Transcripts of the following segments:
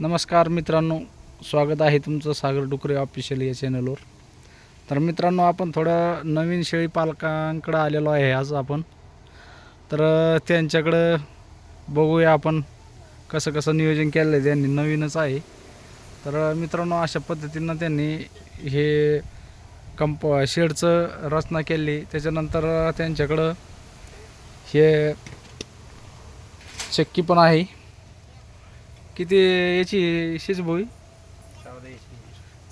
नमस्कार मित्रांनो स्वागत आहे तुमचं सागर डुकरे ऑफिशियल या चॅनलवर तर मित्रांनो आपण थोडं नवीन शेळी पालकांकडं आलेलो आहे आज आपण. तर त्यांच्याकडं बघूया आपण कसं कसं नियोजन केलं आहे. त्यांनी नवीनच आहे. तर मित्रांनो अशा पद्धतीनं त्यांनी हे कंप शेडचं रचना केली. त्याच्यानंतर त्यांच्याकडं हे चक्की पण आहे. किती याची शिजभोई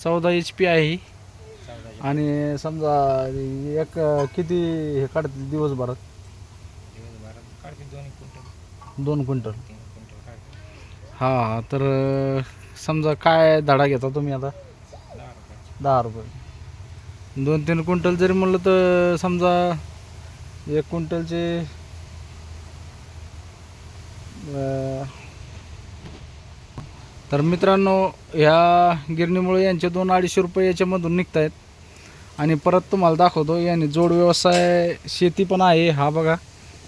चौदा एच पी आहे ही. आणि समजा एक किती हे काढते दिवसभरात? दोन क्विंटल. हा तर समजा काय धडा घेता तुम्ही आता? दहा रुपये. दोन तीन क्विंटल जरी म्हणलं तर समजा एक क्विंटलचे अं, तर मित्रांनो ह्या गिरणीमुळे यांचे दोन अडीचशे रुपये याच्यामधून निघत आहेत आणि परत तुम्हाला दाखवतो यांनी जोड व्यवसाय शेती पण आहे हा बघा.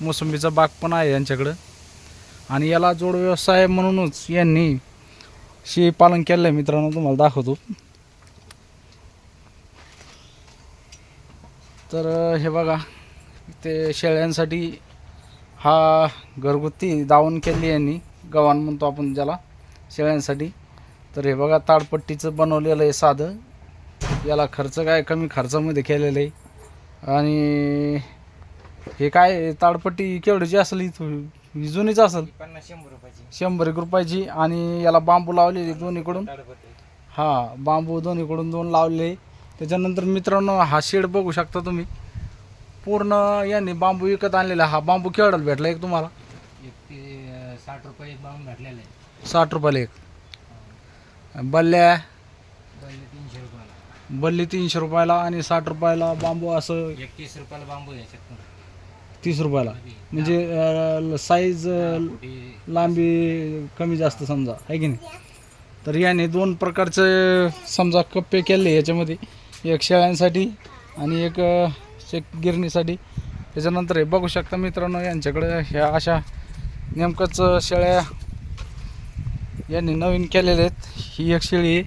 मोसंबीचा बाग पण आहे यांच्याकडं. आणि याला जोड व्यवसाय म्हणूनच यांनी शेळी पालन केलं आहे मित्रांनो तुम्हाला दाखवतो. तर हे बघा ते शेळ्यांसाठी हा घरगुती दावण केली यांनी. गव्हाण म्हणतो आपण ज्याला. शेळ्यांसाठी. तर हे बघा ताडपट्टीचं बनवलेलं आहे साधं. याला खर्च काय? कमी खर्चामध्ये केलेलं आहे. आणि हे काय? ताडपट्टी केवढीची असेल? इथं ही जुनीच असेल? शंभर रुपयाची. शंभर एक रुपयाची. आणि याला बांबू लावलेली दोन्हीकडून. हा बांबू दोन्हीकडून दोन लावले त्याच्यानंतर मित्रांनो हा शेड बघू शकता तुम्ही. पूर्ण यांनी बांबू विकत आणलेला हा बांबू केवढ्याला भेटला एक तुम्हाला? एक ते अं, साठ रुपये बांबून घातलेलं आहे. साठ रुपयाला एक. बल्ल्या. पहिले तीनशे रुपयाला. बल्ली तीनशे रुपयाला आणि साठ रुपयाला बांबू असं एक तीस रुपयाला बांबू याच्यात तीस रुपयाला. म्हणजे साईज लांबी कमी जास्त समजा आहे की नाही? तर याने दोन प्रकारचे समजा कप्पे केले याच्यामध्ये. एक शेळ्यांसाठी आणि एक अ, शेक गिरणीसाठी. त्याच्यानंतर हे बघू शकता मित्रांनो यांच्याकडे ह्या अशा नेमकंच शेळ्या यांनी नवीन केलेले आहेत. ही एक शेळी आहे.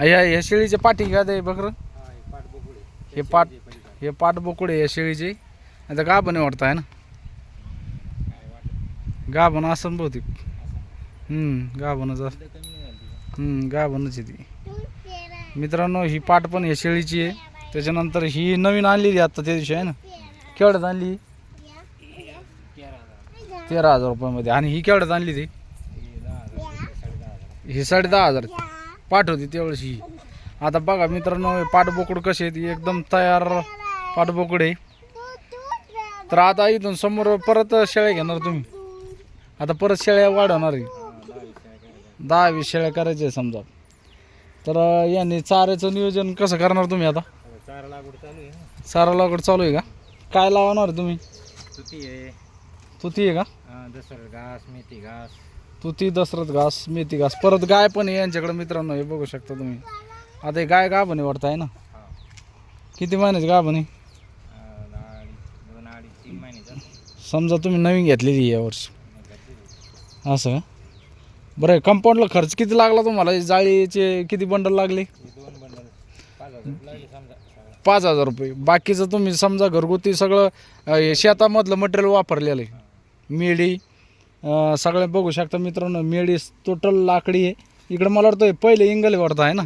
ह्या ह्या शेळीचे पाठी घ्या ते बकर? पाठ हे पाट हे पाट बोकुडे या शेळीचे. आता गाभण वाटतं आहे ना? गाभण असं बहुतेक. गाभणच असं गाभणच आहे ती. मित्रांनो ही पाट पण या शेळीची आहे. त्याच्यानंतर ही नवीन आणलेली आता त्या दिवशी आहे ना? केवढ्यात आणली. तेरा हजार तेरा हजार रुपयामध्ये. आणि ही केवढ्यात आणली ती हे दहा हजार साडे दहा हजार ही साडे दहा हजार पाठ होती तेवढीच ही. आता बघा मित्रांनो पाठबोकड कशी आहे ती एकदम तयार पाठबोकड आहे. तर आता इथून समोर परत शेळ्या घेणार तुम्ही. आता परत शेळ्या वाढवणार आहे. दहा वीस शेळ्या करायच्या आहे समजा. तर यांनी चाऱ्याचं नियोजन कसं करणार तुम्ही आता? चारा लागवड चालू आहे चारा लागवड चालू आहे का? काय लावणार तुम्ही? तुती आहे. तुती आहे का? घास मेथी घास. तुती दसरथ घास मेथी घास परत गाय पण आहे यांच्याकडे मित्रांनो हे बघू शकता तुम्ही. आता हे गाय गाभणी वाटत आहे ना? किती महिन्याची गाभण आहे? समजा तुम्ही नवीन घेतलेली या वर्ष. असं बरं कंपाऊंडला खर्च किती लागला तुम्हाला? जाळीचे किती बंडल लागले? पाच हजार रुपये. बाकीचं तुम्ही समजा घरगुती सगळं हे शेतामधलं मटेरियल वापरलेलं आहे. मेडी सगळे बघू शकता मित्रांनो मेडी टोटल लाकडी आहे. इकडे मला वाटतं पहिले इंगल वाटतं आहे ना?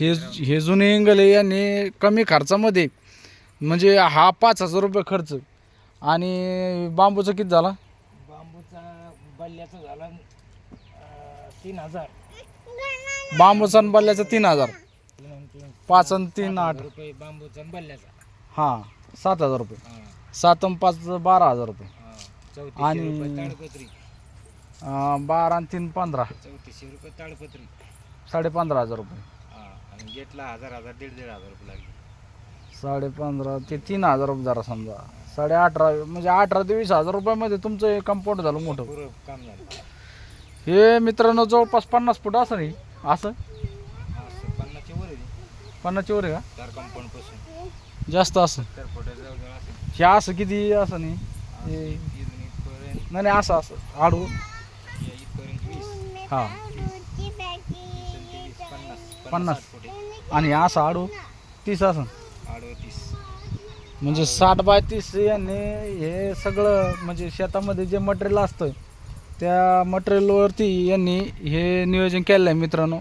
हे हे जुने इंगल आहे यांनी कमी खर्चामध्ये. म्हणजे हा पाच हजार रुपये खर्च. आणि बांबूचं किती झाला? बांबूचा बल्ल्याचा झाला तीन हजार. बांबूचा आणि बल्ल्याचा तीन हजार. पाच आणि तीन आठ. रुपये बांबूचा बल्ल्याचा. हां सात हजार रुपये. सात आणि पाच बारा हजार रुपये. आणि- रुपये ताडपत्री. अं, बारा आणि तीन पंधरा. चौतीसशे रुपये ताडपत्री. साडे पंधरा हजार रुपये. हा आणि गेटला हजार हजार दीड दीड हजार रुपये लागले. साडे पंधरा ते तीन हजार रुपये जरा समजा. साडे अठरा म्हणजे अठरा ते वीस हजार रुपयामध्ये तुमचं हे कंपाऊंड झालं मोठं. पुरं काम झालं. हे मित्रांनो जवळपास पन्नास फूट असं नाही? असं? असं पन्नासच्या वर आहे पन्नासची वर आहे का? चार कंपाऊंडपासून. जास्त असं. तर फोटो जवळ असेल हे असं किती असं नाही? हे नाही नाही असं असं. आडू. या हां. पन्नास. आणि असं आडू. तीस असं. म्हणजे साठ बाय तीस यांनी हे सगळं म्हणजे शेतामध्ये जे मटेरियल असतं त्या मटेरियलवरती यांनी हे नियोजन केलं आहे मित्रांनो.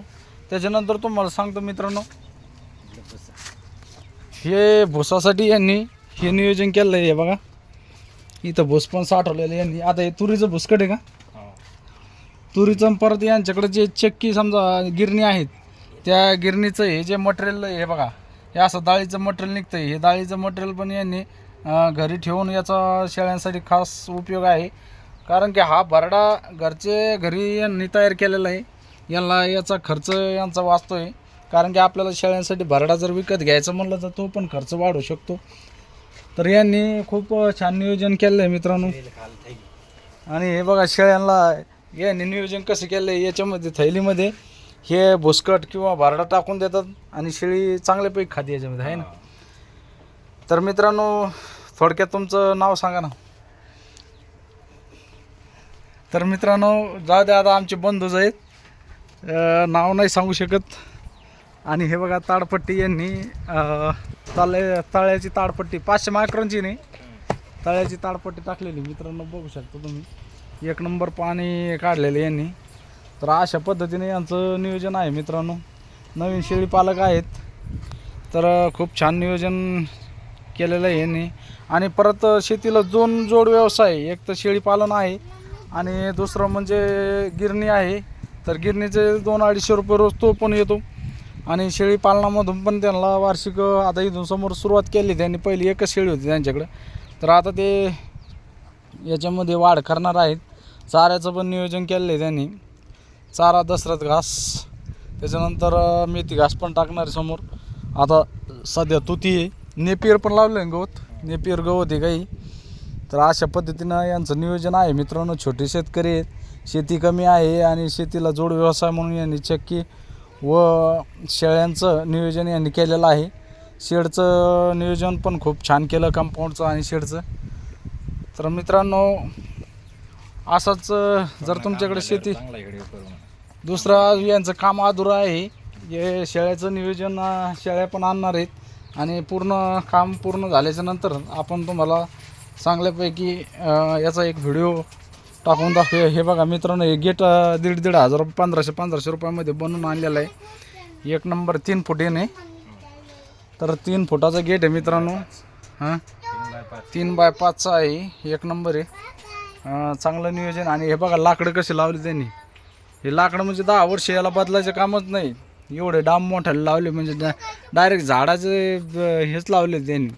त्याच्यानंतर तुम्हाला सांगतो मित्रांनो हे भुसासाठी यांनी हे नियोजन केलं आहे हे बघा. इथं भुस पण साठवलेलं यांनी आता हे तुरीचं भुसकट आहे का? तुरीचं परत यांच्याकडे जे चक्की समजा गिरणी आहेत त्या गिरणीचं हे जे मटेरियल हे बघा हे असं डाळीचं मटेरियल निघतं हे डाळीचं मटेरियल पण यांनी घरी ठेवून याचा शेळ्यांसाठी खास उपयोग आहे. कारण की हा भरडा घरचे घरी यांनी तयार केलेला आहे. यांना याचा खर्च यांचा वाचतो आहे कारण की आपल्याला शेळ्यांसाठी भरडा जर विकत घ्यायचं म्हणलं तर तो पण खर्च वाढू शकतो. तर यांनी खूप छान नियोजन केलं आहे मित्रांनो. आणि हे बघा शेळ्यांना यांनी नियोजन कसं केलं आहे याच्यामध्ये थैलीमध्ये हे भुसकट किंवा भारडा टाकून देतात आणि शेळी चांगल्यापैकी खाते याच्यामध्ये आहे ना? तर मित्रांनो थोडक्यात तुमचं नाव सांगा ना. तर मित्रांनो जाऊ द्या आता आमचे बंधूच आहेत. नाव नाही सांगू शकत. आणि हे बघा ताडपट्टी यांनी अं, तळ्याची ताडपट्टी पाचशे मायक्रॉनची नाही. तळ्याची ताडपट्टी टाकलेली मित्रांनो बघू शकता तुम्ही. एक नंबर पाणी काढलेलं यांनी. तर अशा पद्धतीने यांचं नियोजन आहे मित्रांनो. नवीन शेळी पालक आहेत. तर खूप छान नियोजन केलेलं आहे यांनी. आणि परत शेतीला दोन जोड व्यवसाय एक तर शेळीपालन आहे. आणि दुसरं म्हणजे गिरणी आहे. तर गिरणीचे दोन अडीचशे रुपये रोज तो पण येतो. आणि शेळी पालनामधून पण त्यांना वार्षिक आता इथून समोर सुरुवात केली. त्यांनी पहिली एकच शेळी होती त्यांच्याकडं. तर आता ते याच्यामध्ये वाढ करणार आहेत. चाऱ्याचं पण नियोजन केलं आहे त्यांनी. चारा दसरथ घास त्याच्यानंतर मेथी घास पण टाकणार आहे समोर. आता सध्या तुती आहे. नेपियर पण लावलं आहे गवत. नेपियर गवत आहे काही. तर अशा पद्धतीनं यांचं नियोजन आहे. मित्रांनो छोटे शेतकरी आहेत. शेती कमी आहे आणि शेतीला जोड व्यवसाय म्हणून यांनी चक्की व शेळ्यांचं नियोजन यांनी केलेलं आहे. शेडचं नियोजन पण खूप छान केलं कंपाऊंडचं आणि शेडचं. तर मित्रांनो असंच जर तुमच्याकडे शेती दुसरं यांचं काम अधुरं आहे. हे शेळ्याचं नियोजन शेळ्या पण आणणार आहेत. आणि पूर्ण काम पूर्ण झाल्याच्यानंतर आपण तुम्हाला चांगल्यापैकी याचा एक व्हिडिओ टाकून दाखवूया. हे बघा मित्रांनो हे गेट दीड दीड हजार पंधराशे पंधराशे रुपयामध्ये बनवून आणलेलं आहे. एक नंबर तीन फूट येणे. तर तीन फुटाचा गेट आहे मित्रांनो. हां? तीन बाय पाच पाचचा आहे. एक नंबर आहे. चांगलं नियोजन. आणि हे बघा लाकडं कसे लावले त्यांनी. हे लाकडं म्हणजे दहा वर्ष याला बदलायचं कामच नाही. एवढे डाम मोठ्याला लावले म्हणजे डायरेक्ट झाडाचे हेच लावले त्यांनी.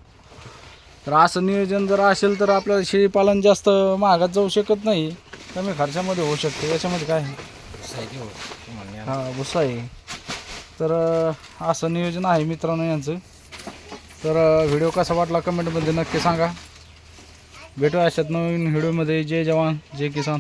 तर असं नियोजन जर असेल तर आपल्याला शेळीपालन जास्त महागात जाऊ शकत नाही. कमी खर्चामध्ये होऊ शकते. याच्यामध्ये काय? हो? हा भुसा आहे तर असं नियोजन आहे मित्रांनो यांचं. तर व्हिडिओ कसा वाटला कमेंटमध्ये नक्की सांगा. भेटू अशात नवीन व्हिडिओमध्ये. जय जवान जय किसान.